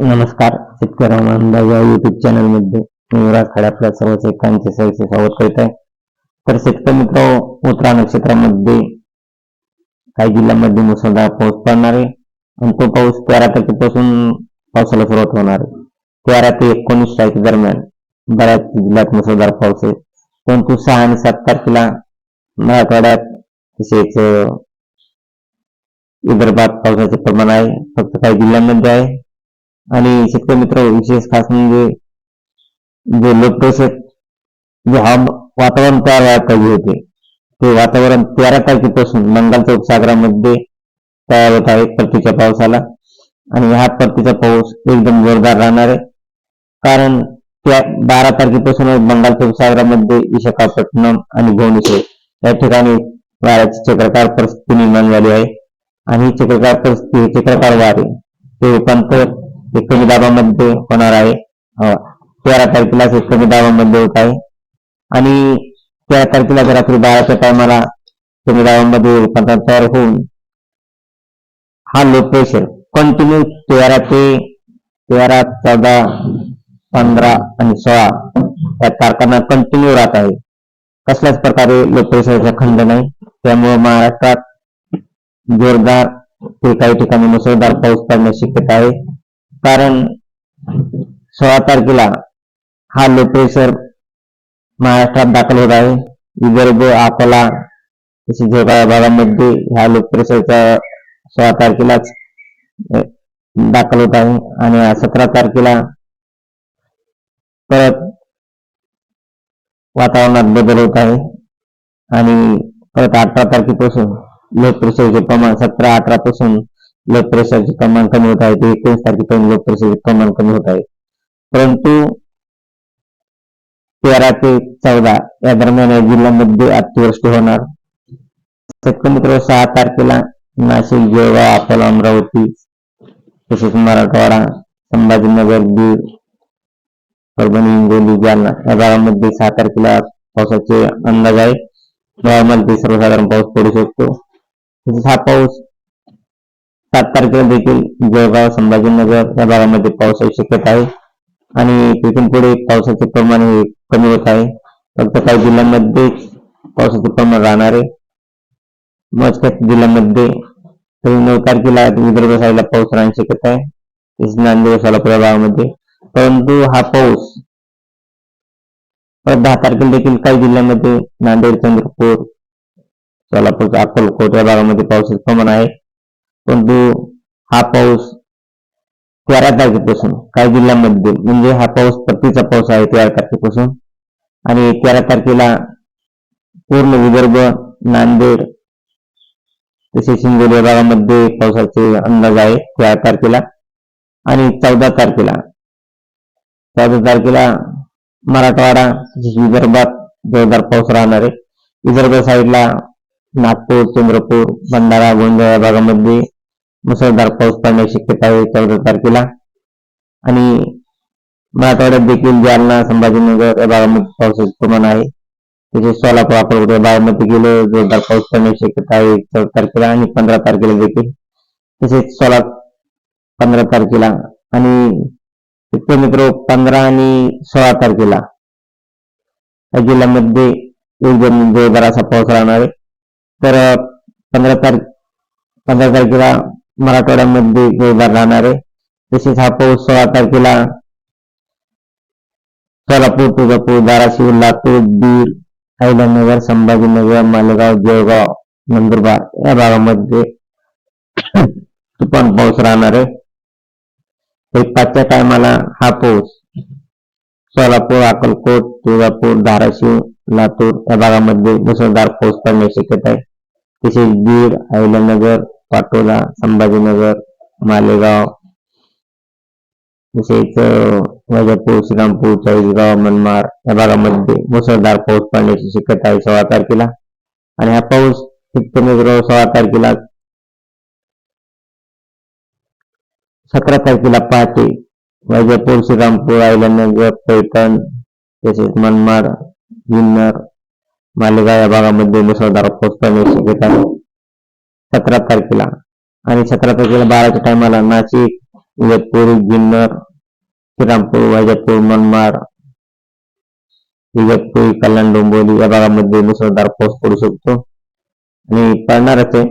नमस्कार शेतकरी या युट्यूब चॅनलमध्ये मी युवराज आपल्या सर्व शेतकऱ्यांचे सहसे स्वागत करीत आहे. तर शेतकरी मित्र उत्तरा नक्षत्रामध्ये काही जिल्ह्यांमध्ये मुसळधार पाऊस पडणार आहे आणि तो पाऊस तेरा तारखेपासून पावसाला सुरुवात होणार आहे. तेरा ते एकोणीस तारखे दरम्यान बऱ्याच जिल्ह्यात मुसळधार पाऊस आहे. परंतु सहा आणि सात तारखेला मराठवाड्यात तसेच विदर्भात पावसाचे प्रमाण आहे. फक्त काही जिल्ह्यांमध्ये आहे. आणि शेतकरी मित्र, विशेष खास म्हणजे जे लो प्रेशर जे हवा वातावरण तयार व्हायला पाहिजे होते, ते वातावरण तेरा तारखेपासून बंगालच्या उपसागरामध्ये तयार होत आहे परतीच्या पावसाला. आणि हा परतीचा पाऊस एकदम जोरदार राहणार आहे. कारण त्या बारा तारखेपासून बंगालच्या उपसागरामध्ये विशाखापट्टणम आणि भुवनेश्वर या ठिकाणी वाऱ्याची चक्रकार परिस्थिती निर्माण झाली आहे. आणि ही चक्रकार परिस्थिती, हे चक्रकार वारे ते रूपांतर हे कमी दाबामध्ये होणार आहे. तेरा तारखेलाच हे कमी दाबामध्ये होत आहे. आणि तेरा तारखेला जर रात्री बाराच्या टायमाला कमी दाबामध्ये रूपांतर तयार होऊन हा लो प्रेशर कंटिन्यू तेरा ते तेरा चौदा पंधरा आणि सोळा या तारखांना कंटिन्यू राहत आहे. कसल्याच प्रकारे लो प्रेशरचा खंड नाही. त्यामुळे महाराष्ट्रात जोरदार ते काही ठिकाणी मुसळधार पाऊस पडण्याची शक्यता आहे. कारण सोळा तारखेला हा लो प्रेशर महाराष्ट्रात दाखल होत आहे. विदर्भ अकोला तसेच झोकाळा भागामध्ये ह्या लो प्रेशरचा सोळा तारखेलाच दाखल होत आहे. आणि सतरा तारखेला परत वातावरणात बदल होत आहे. आणि परत अठरा तारखेपासून लो प्रेशरचे प्रमाण सतरा अठरा पासून ब्लड प्रेशरचे प्रमाण कमी होत आहे ते एकोणीस तारखेपर्यंत ब्लड प्रेशरचे प्रमाण कमी होत आहे परंतु तेरा ते चौदा या दरम्यान या जिल्ह्यामध्ये अतिवृष्टी होणार. मित्र सहा तारखेला नाशिक जळगाव अकोला अमरावती तसेच मराठवाडा संभाजीनगर बीड परभणी हिंगोली जालना या भागामध्ये सहा तारखेला पावसाचे अंदाज आहे गावामध्ये सर्वसाधारण पाऊस पडू शकतो. तसेच हा पाऊस सात तारखेला देखील जळगाव संभाजीनगर या भागामध्ये पावसाची शक्यता आहे. आणि तिथून पुढे पावसाचे प्रमाण हे कमी होत आहे. फक्त काही जिल्ह्यांमध्ये पावसाचे प्रमाण राहणार आहे. मोजक्याच जिल्ह्यामध्ये तरी नऊ तारखेला विदर्भ साईडला पाऊस राहण्याची शक्यता आहे. तसेच नांदेड सोलापूर भागामध्ये. परंतु हा पाऊस परत दहा तारखेला देखील काही जिल्ह्यांमध्ये नांदेड चंद्रपूर सोलापूर अक्कलकोट या भागामध्ये पावसाचे प्रमाण आहे. परंतु हा पाऊस तेरा तारखेपासून काही जिल्ह्यांमध्ये म्हणजे हा पाऊस परतीचा पाऊस आहे तेरा तारखेपासून. आणि तेरा तारखेला पूर्ण विदर्भ नांदेड तसेच हिंगोली विभागामध्ये पावसाचे अंदाज आहे तेरा तारखेला. आणि चौदा तारखेला चौदा तारखेला मराठवाडा तसेच विदर्भात जोरदार पाऊस राहणार आहे. विदर्भ साईडला नागपूर चंद्रपूर भंडारा गोंदिया या भागामध्ये मुसळधार पाऊस पडण्याची शक्यता आहे चौदा तारखेला. आणि मराठवाड्यात देखील जालना संभाजीनगर या भागामध्ये पावसाचे प्रमाण आहे. तसेच सोलापूर अकोलकोट या भागामध्ये गेलं जोरदार पाऊस पडण्याची शक्यता आहे चौदा तारखेला आणि पंधरा तारखेला देखील. तसेच सोळा पंधरा तारखेला आणि इतके मित्र पंधरा आणि सोळा तारखेला या जिल्ह्यामध्ये एकदम जोरदार असा पाऊस राहणार आहे. तर पंधरा तारीख पंधरा तारखेला मराठवाड्यामध्ये जोरदार राहणार आहे. तसेच हा पाऊस सोळा तारखेला सोलापूर तुळजापूर धाराशिव लातूर बीड अहिल्यानगर संभाजीनगर मालेगाव जळगाव नंदुरबार या भागामध्ये तुफान पाऊस राहणार आहे. पाचच्या टायमाला हा पाऊस सोलापूर अक्कलकोट तुळजापूर धाराशिव लातूर या भागामध्ये मुसळधार पाऊस पडण्याची शक्यता आहे. तसेच बीड अहिल्यानगर पाटोला संभाजीनगर मालेगाव. तसेच अं, वैजापूर श्रीरामपूर चाळीसगाव मनमाड या भागामध्ये मुसळधार पाऊस पडण्याची शक्यता आहे सोळा तारखेला. आणि हा पाऊस कमी सोळा तारखेला सतरा तारखेला पहाटे वैजापूर श्रीरामपूर अहिल्यानगर पैठण तसेच मनमाड जुन्नर मालेगाव या भागामध्ये मुसळधार पाऊस पडण्याची शक्यता आहे. सतरा तारखेला. आणि सतरा तारखेला बाराच्या टायमाला नाशिक इगतपुरी जुन्नर श्रीरामपूर वैजापूर मनमाड इगतपूर कल्याण डोंबिवली या भागामध्ये मुसळधार पाऊस पडू शकतो. आणि पडणारच आहे.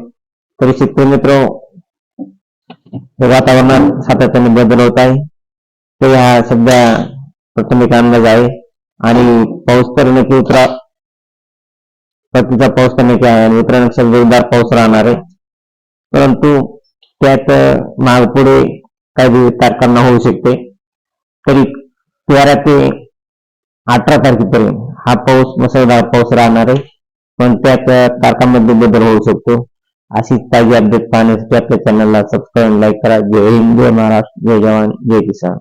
तरी शेतकरी मित्र हे वातावरणात सातत्याने बदल होत आहे. ते हा सध्या प्राथमिक अंदाज आहे. आणि पाऊस तर नक्की उतरा परतीचा पाऊस तर नक्की आहे आणि उतरण्यापेक्षा जोरदार पाऊस राहणार आहे. परंतु त्यात मागपुढे काही तारखांना होऊ शकते. तरी तेरा ते अठरा तारखेपर्यंत हा पाऊस मुसळधार पाऊस राहणार आहे. पण त्यात तारखांमध्ये बदल होऊ शकतो. अशीच ताजी अपडेट पाहण्यासाठी आपल्या चॅनलला सबस्क्राईब लाईक करा. जय हिंद जय महाराष्ट्र जय जवान जय किसान.